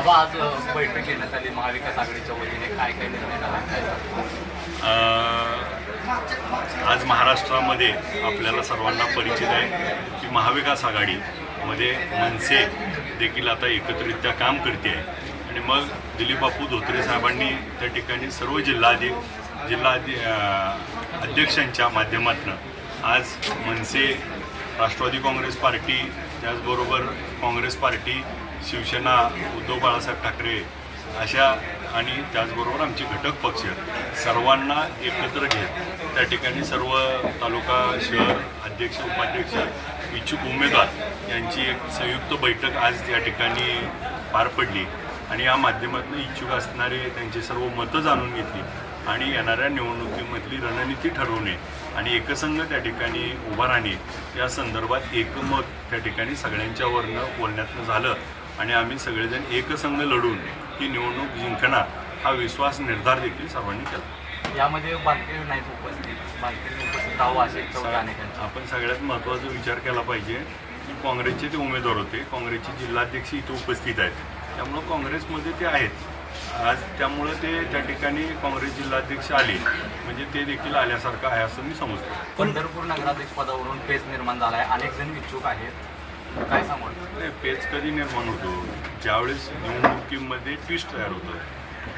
आबा आज बैठक घेण्यात आली महाविकास आघाडीच्या वतीने. काय काय निर्णय आज महाराष्ट्रामध्ये आपल्याला सर्वांना परिचित आहे की महाविकास आघाडीमध्ये मनसे देखील आता एकत्रित्या काम करते आहे. आणि मग दिलीपबापू धोत्रे साहेबांनी त्या ठिकाणी सर्व जिल्हाधि जिल्हा अध्यक्षांच्या माध्यमातून आज मनसे राष्ट्रवादी काँग्रेस पार्टी त्याचबरोबर काँग्रेस पार्टी शिवसेना उद्धव बाळासाहेब ठाकरे अशा आणि त्याचबरोबर आमचे घटक पक्ष सर्वांना एकत्र घेत त्या ठिकाणी सर्व तालुका शहर अध्यक्ष उपाध्यक्ष इच्छुक उमेदवार यांची एक संयुक्त बैठक आज या ठिकाणी पार पडली आणि या माध्यमातून इच्छुक असणारे त्यांची सर्व मतं जाणून घेतली आणि येणाऱ्या निवडणुकीमधली रणनीती ठरवणे आणि एकसंघ त्या ठिकाणी उभा राहणे या संदर्भात एकमत त्या ठिकाणी सगळ्यांच्यावरनं बोलण्यातनं झालं. आणि आम्ही सगळेजण एकसंघ लढून ही निवडणूक जिंकणार हा विश्वास निर्धार देखील सर्वांनी केला. यामध्ये बालके नाहीत उपस्थित बालके उपस्थित राहावं असे चौदा अनेकांचे आपण सगळ्यात महत्त्वाचा विचार केला पाहिजे की काँग्रेसचे ते उमेदवार होते काँग्रेसचे जिल्हाध्यक्ष इथे उपस्थित आहेत. त्यामुळं काँग्रेसमध्ये ते आहेत. आज त्यामुळं ते त्या ठिकाणी काँग्रेस जिल्हाध्यक्ष आले. म्हणजे ते देखील आल्यासारखं आहे असं मी समजतो. पंढरपूर नगराध्यक्ष पदावरून पेच निर्माण झाला आहे अनेक जण इच्छुक आहेत. काय सांगू? नाही, पेच कधी निर्माण होतो. ज्यावेळेस निवडणुकीमध्ये ट्विस्ट तयार होतं.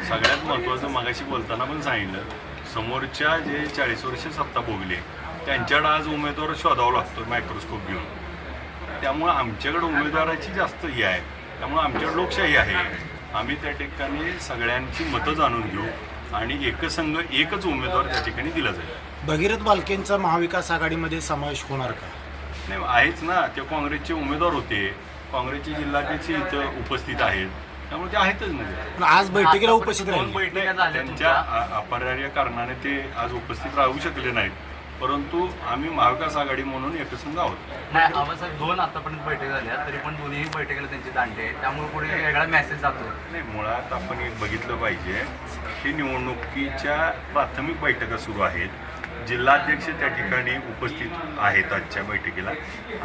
सगळ्यात महत्त्वाचं मागाशी बोलताना पण सांगितलं. समोरच्या जे चाळीस वर्ष सत्ता भोगले त्यांच्याकडे आज उमेदवार शोधावा लागतो मायक्रोस्कोप घेऊन. त्यामुळं आमच्याकडे उमेदवाराची जास्त ही आहे. त्यामुळं आमच्याकडे लोकशाही आहे. आम्ही त्या ठिकाणी सगळ्यांची मतं जाणून घेऊ आणि एकसंघ एकच उमेदवार त्या ठिकाणी दिला जाईल. भगीरथ बालकेंचा महाविकास आघाडीमध्ये समावेश होणार का? नाही आहेच ना. ते काँग्रेसचे उमेदवार होते. काँग्रेसचे जिल्हाध्यक्ष इथं उपस्थित आहेत. त्यामुळे ते आहेतच म्हणजे. पण आज बैठकीला उपस्थित दोन राहिले. बैठक बैठका झाल्या त्यांच्या? अ- अपरिहार्य कारणाने ते आज उपस्थित राहू शकले नाहीत. परंतु आम्ही महाविकास आघाडी म्हणून एकसंघ आहोत. नाही दोन आतापर्यंत बैठक झाल्या तरी पण दोन्ही बैठकीला त्यांची दांडे आहे त्यामुळे पुढे वेगळा मेसेज जातो नाही मुळात आपण एक बघितलं पाहिजे की निवडणुकीच्या प्राथमिक बैठका सुरू आहेत. जिल्हाध्यक्ष त्या ठिकाणी उपस्थित आहेत आजच्या बैठकीला.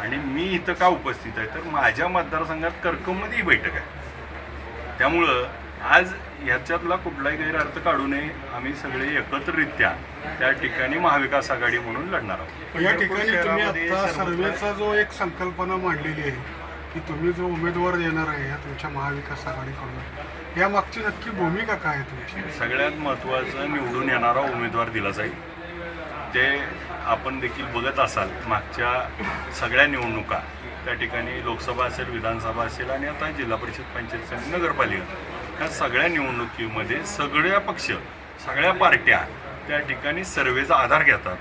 आणि मी इथं का उपस्थित आहे? तर माझ्या मतदारसंघात करकममध्ये ही बैठक आहे. त्यामुळं आज ह्याच्यातला कुठलाही गैरअर्थ काढू नये. आम्ही सगळे एकत्रित्या त्या ठिकाणी महाविकास आघाडी म्हणून लढणार आहोत. या ठिकाणी तुम्ही आता सर्वेचा जो एक संकल्पना मांडलेली आहे की तुम्ही जो उमेदवार देणार आहे या तुमच्या महाविकास आघाडीकडून या मागची नक्की भूमिका काय आहे तुमची? सगळ्यात महत्त्वाचं निवडून येणारा उमेदवार दिला जाईल. ते आपण देखील बघत असाल मागच्या सगळ्या निवडणुका त्या ठिकाणी लोकसभा असेल विधानसभा असेल आणि आता जिल्हा परिषद पंचायत समिती नगरपालिका ह्या सगळ्या निवडणुकीमध्ये सगळ्या पक्ष सगळ्या पार्ट्या त्या ठिकाणी सर्वेचा आधार घेतात.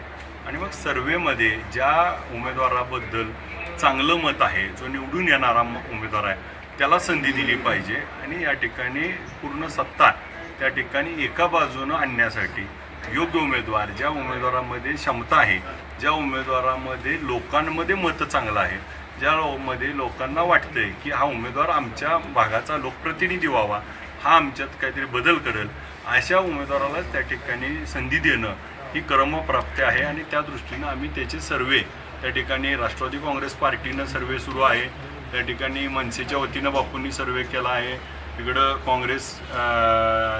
आणि मग सर्वेमध्ये ज्या उमेदवाराबद्दल चांगलं मत आहे जो निवडून येणारा उमेदवार आहे त्याला संधी दिली पाहिजे आणि या ठिकाणी पूर्ण सत्ता त्या ठिकाणी एका बाजूनं आणण्यासाठी योग्य उमेदवार ज्या उमेदवारामध्ये क्षमता आहे ज्या उमेदवारामध्ये लोकांमध्ये मतं चांगलं आहे ज्यामध्ये लोकांना वाटतंय की हा उमेदवार आमच्या भागाचा लोकप्रतिनिधी व्हावा हा आमच्यात काहीतरी बदल करेल अशा उमेदवारालाच त्या ठिकाणी संधी देणं ही क्रमप्राप्ती आहे आणि त्या दृष्टीनं आम्ही त्याचे सर्वे त्या ठिकाणी राष्ट्रवादी काँग्रेस पार्टीनं सर्वे सुरू आहे त्या ठिकाणी मनसेच्या वतीनं बापूंनी सर्वे केला आहे इकडं काँग्रेस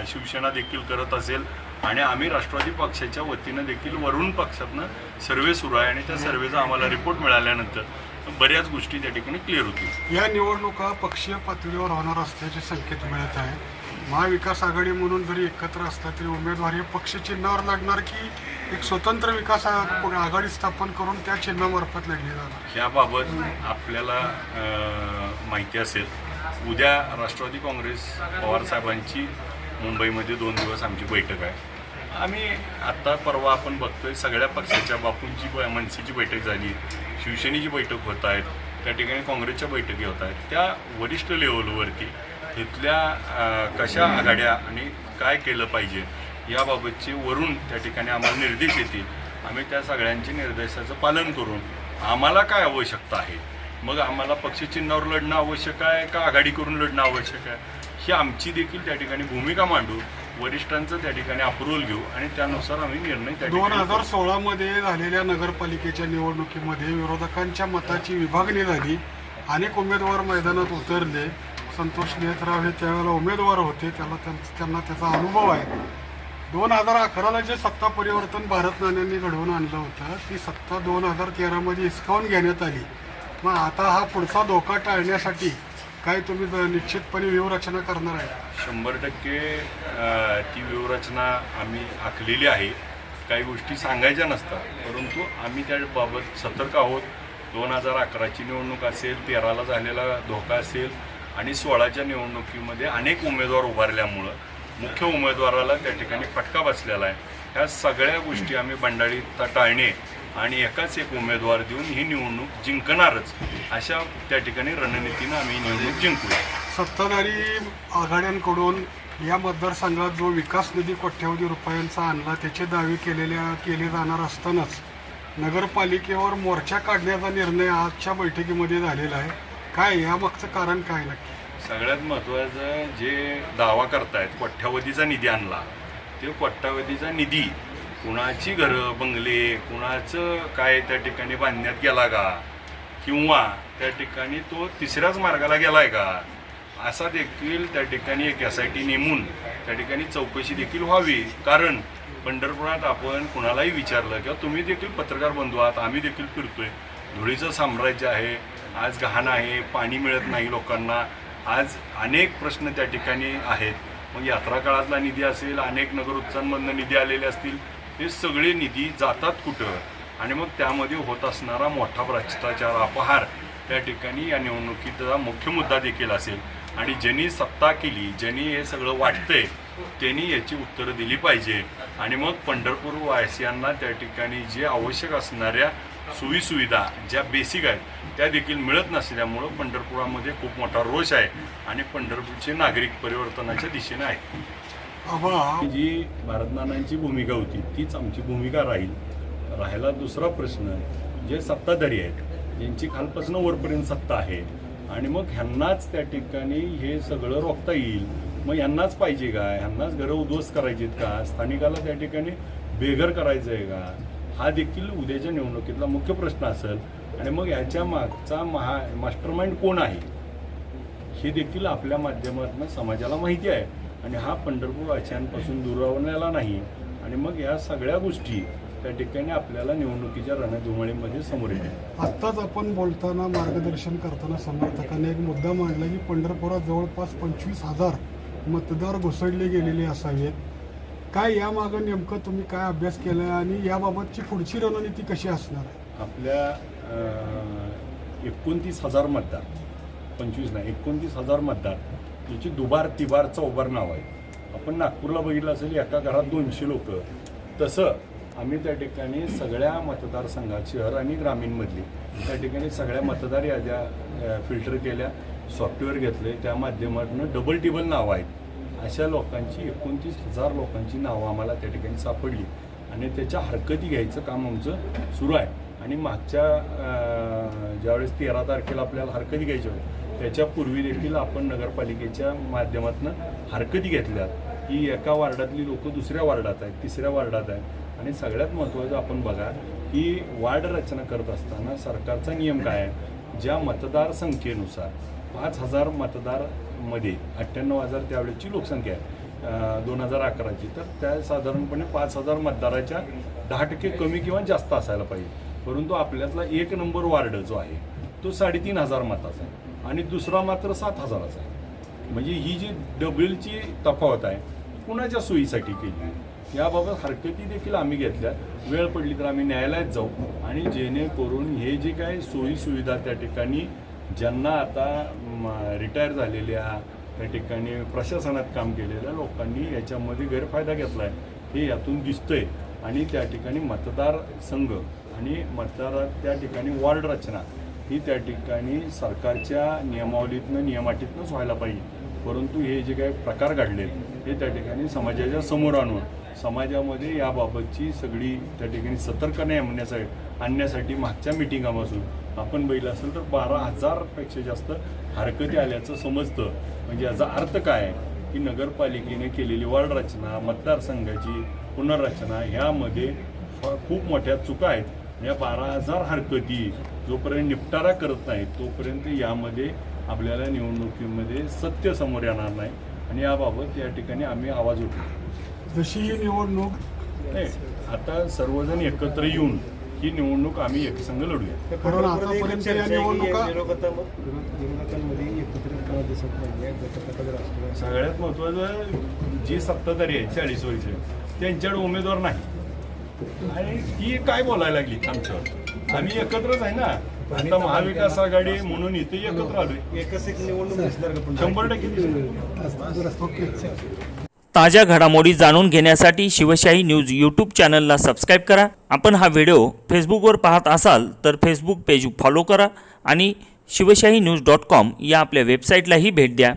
शिवसेना देखील करत असेल आणि आम्ही राष्ट्रवादी पक्षाच्या वतीनं देखील वरुण पक्षातनं सर्वे सुरू आहे आणि त्या सर्वेचा आम्हाला रिपोर्ट मिळाल्यानंतर बऱ्याच गोष्टी त्या ठिकाणी क्लिअर होतील. या निवडणुका पक्षीय पातळीवर होणार असल्याचे संकेत मिळत आहे महाविकास आघाडी म्हणून जरी एकत्र असला तरी उमेदवार हे पक्ष चिन्हावर लढणार की एक स्वतंत्र विकास आघाडी स्थापन करून त्या चिन्हामार्फत लढली जाणार? ह्याबाबत आपल्याला माहिती असेल उद्या राष्ट्रवादी काँग्रेस पवारसाहेबांची मुंबईमध्ये दोन दिवस आमची बैठक आहे. आम्ही आत्ता परवा आपण बघतोय सगळ्या पक्षाच्या बापूंची मनसेची बैठक झाली. शिवसेनेची बैठक होत आहेत. त्या ठिकाणी काँग्रेसच्या बैठकी होत आहेत. त्या वरिष्ठ लेवलवरती तिथल्या कशा आघाड्या आणि काय केलं पाहिजे याबाबतचे वरून त्या ठिकाणी आम्हाला निर्देश येतील. आम्ही त्या सगळ्यांच्या निर्देशाचं पालन करून आम्हाला काय आवश्यकता आहे? मग आम्हाला पक्षचिन्हावर लढणं आवश्यक आहे का आघाडी करून लढणं आवश्यक आहे? ही आमची देखील त्या ठिकाणी भूमिका मांडू. वरिष्ठांचं त्या ठिकाणी अप्रुव्हल घेऊ आणि त्यानुसार आम्ही निर्णय त्या दोन ठिकाणी हजार करू. सोळामध्ये झालेल्या नगरपालिकेच्या निवडणुकीमध्ये विरोधकांच्या मताची विभागणी झाली. अनेक उमेदवार मैदानात उतरले. संतोष नेत्राव हे त्यावेळेला उमेदवार होते. त्याला त्यां- त्यांना त्याचा अनुभव आहे. दोन हजार अकराला जे सत्ता परिवर्तन भारत नाण्यांनी घडवून आणलं होतं ती सत्ता दोन हजार तेरामध्ये हिसकावून घेण्यात आली. मग आता हा पुढचा धोका टाळण्यासाठी काय तुम्ही निश्चितपणे व्यूहरचना करणार आहे? शंभर टक्के अ, ती व्यूहरचना आम्ही आखलेली आहे. काही गोष्टी सांगायच्या नसतात परंतु आम्ही त्याबाबत सतर्क आहोत. दोन हजार अकराची निवडणूक असेल तेराला झालेला धोका असेल आणि सोळाच्या निवडणुकीमध्ये अनेक उमेदवार उभारल्यामुळं मुख्य उमेदवाराला त्या ठिकाणी फटका बसलेला आहे. ह्या सगळ्या गोष्टी आम्ही बंडाळी टाळणे आणि एकाच एक उमेदवार देऊन ही निवडणूक जिंकणारच. अशा त्या ठिकाणी रणनीतीनं आम्ही निवडणूक जिंकूया. सत्ताधारी आघाड्यांकडून या मतदारसंघात जो विकास निधी कोट्यवधी रुपयांचा आणला त्याचे दावे केलेल्या केले जाणार असतानाच नगरपालिकेवर मोर्चा काढण्याचा निर्णय आजच्या बैठकीमध्ये झालेला आहे. काय यामागचं कारण काय नक्की? सगळ्यात महत्त्वाचं जे दावा करतायत कोट्यावधीचा निधी आणला ते कोट्यावधीचा निधी कुणाची घरं बंगले कुणाचं काय त्या ठिकाणी बांधण्यात गेला का? किंवा त्या ठिकाणी तो तिसऱ्याच मार्गाला गेला आहे का? असा देखील त्या ठिकाणी एक एस आय टी नेमून त्या ठिकाणी चौकशी देखील व्हावी. कारण पंढरपुरात आपण कुणालाही विचारलं किंवा तुम्ही देखील पत्रकार बंधू आहात आम्ही देखील फिरतोय. धुळीचं साम्राज्य आहे आज घाण आहे पाणी मिळत नाही लोकांना. आज अनेक प्रश्न त्या ठिकाणी आहेत. मग यात्रा काळातला निधी असेल अनेक नगर उत्सवांमधनं निधी आलेले असतील. हे सगळे निधी जातात कुठं? आणि मग त्यामध्ये होत असणारा मोठा भ्रष्टाचार अपहार त्या ठिकाणी या निवडणुकीचा मुख्य मुद्दा देखील असेल. आणि ज्यांनी सत्ता केली ज्यांनी हे सगळं वाटतंय त्यांनी याची उत्तरं दिली पाहिजे. आणि मग पंढरपूर वासियांना त्या ठिकाणी जे आवश्यक असणाऱ्या सोयीसुविधा ज्या बेसिक आहेत त्या देखील मिळत नसल्यामुळं पंढरपुरामध्ये खूप मोठा रोष आहे. आणि पंढरपूरचे नागरिक परिवर्तनाच्या दिशेने आहेत. जी भारतनानांची भूमिका होती तीच आमची भूमिका राहील. राहिला दुसरा प्रश्न जे सत्ताधारी आहेत ज्यांची खालपासून वरपर्यंत सत्ता आहे आणि मग ह्यांनाच त्या ठिकाणी हे सगळं रोखता येईल. मग ह्यांनाच पाहिजे का? ह्यांनाच घरं उद्ध्वस्त करायचीत का? स्थानिकाला त्या ठिकाणी बेघर करायचं आहे का? हा देखील उद्याच्या निवडणुकीतला मुख्य प्रश्न असेल. आणि मग याच्या मागचा महा मास्टरमाइंड कोण आहे? हे देखील आपल्या माध्यमातून समाजाला माहिती आहे. आणि हा पंढरपूर वाच्यांपासून दुरावण्याला नाही. आणि मग या सगळ्या गोष्टी त्या ठिकाणी आपल्याला निवडणुकीच्या रणधुमाळीमध्ये समोर येतील. आत्ताच आपण बोलताना मार्गदर्शन करताना समर्थकाने एक मुद्दा मांडला की पंढरपुरात जवळपास पंचवीस हजार मतदार घुसडले गेलेले असावेत. काय यामागं नेमकं तुम्ही काय अभ्यास केला आणि याबाबतची पुढची रणनीती कशी असणार आहे? आपल्या एकोणतीस हजार मतदार पंचवीस नाही एकोणतीस हजार मतदार याची दुबार तिबार चौबार नाव आहे. आपण नागपूरला बघितलं असेल एका घरात दोनशे लोक. तसं आम्ही त्या ठिकाणी सगळ्या मतदारसंघात शहर आणि ग्रामीणमधली त्या ठिकाणी सगळ्या मतदार याद्या फिल्टर केल्या सॉफ्टवेअर घेतले त्या माध्यमातून डबल टिबल नावं आहेत. अशा लोकांची एकोणतीस हजार लोकांची नावं आम्हाला त्या ठिकाणी सापडली. आणि त्याच्या हरकती घ्यायचं काम आमचं सुरू आहे. आणि मागच्या ज्यावेळेस तेरा तारखेला आपल्याला हरकती घ्यायची होती त्याच्यापूर्वी देखील आपण नगरपालिकेच्या माध्यमातून हरकती घेतल्यात. की एका वार्डातली लोक दुसऱ्या वार्डात आहेत तिसऱ्या वार्डात आहेत. आणि सगळ्यात महत्त्वाचं आपण बघा की वार्ड रचना करत असताना सरकारचा नियम काय आहे? ज्या मतदारसंख्येनुसार पाच हजार मतदारमध्ये अठ्ठ्याण्णव हजार त्यावेळेची लोकसंख्या आहे. दोन हजार अकराची. तर त्या साधारणपणे पाच हजार मतदाराच्या दहा टक्के कमी किंवा जास्त असायला पाहिजे. परंतु आपल्यातला एक नंबर वार्ड जो आहे तो साडेतीन हजार मताचा आहे. आणि दुसरा मात्र सात हजाराचा आहे. म्हणजे ही जी डबलची तफावत आहे कुणाच्या सोयीसाठी केली याबाबत हरकती देखील आम्ही घेतल्या. वेळ पडली तर आम्ही न्यायालयात जाऊ. आणि जेणेकरून हे जे काही सोयीसुविधा त्या ठिकाणी ज्यांना आता रिटायर झालेल्या त्या ठिकाणी प्रशासनात काम केलेल्या लोकांनी याच्यामध्ये गैरफायदा घेतला आहे. हे यातून दिसतंय. आणि त्या ठिकाणी मतदार संघ आणि मतदारात त्या ठिकाणी वॉर्ड रचना ही त्या ठिकाणी सरकारच्या नियमावलीतनं नियमाटीतनंच व्हायला पाहिजे. परंतु हे जे काही प्रकार घडले हे त्या ठिकाणी समाजाच्या समोर आणून समाजामध्ये याबाबतची सगळी त्या ठिकाणी सतर्कता आणण्यासाठी आणण्यासाठी मागच्या मिटिंगापासून. आपण बघितलं असेल तर बारा हजारपेक्षा जास्त हरकती आल्याचं समजतं. म्हणजे याचा अर्थ काय? आहे की नगरपालिकेने केलेली वॉर्ड रचना मतदारसंघाची पुनर्रचना ह्यामध्ये फ- खूप मोठ्या चुका आहेत. या बारा हजार हरकती जोपर्यंत निपटारा करत नाहीत तोपर्यंत यामध्ये आपल्याला निवडणुकीमध्ये सत्य समोर येणार नाही. आणि याबाबत या ठिकाणी आम्ही आवाज उठवू जशी ही निवडणूक नाही आता सर्वजण एकत्र येऊन ही निवडणूक आम्ही एकसंघ लढूया. सगळ्यात महत्वाचं जी सत्ताधारी आहे चाळीस वर्ष त्यांच्याकडे उमेदवार नाही. आणि ती काय बोलायला लागली? आमच्यावर आम्ही एकत्रच आहे ना. आता महाविकास आघाडी म्हणून इथे एकत्र आलोय. एकच एक निवडणूक? शंभर टक्के ताज्या घडामोडी जाणून घेण्यासाठी शिवशाही न्यूज यूट्यूब चॅनलला सबस्क्राईब करा. आपण हा व्हिडिओ फेसबुकवर पाहत असाल तर फेसबुक पेज फॉलो करा आणि शिवशाही न्यूज डॉट कॉम या आपल्या वेबसाईटलाही भेट द्या.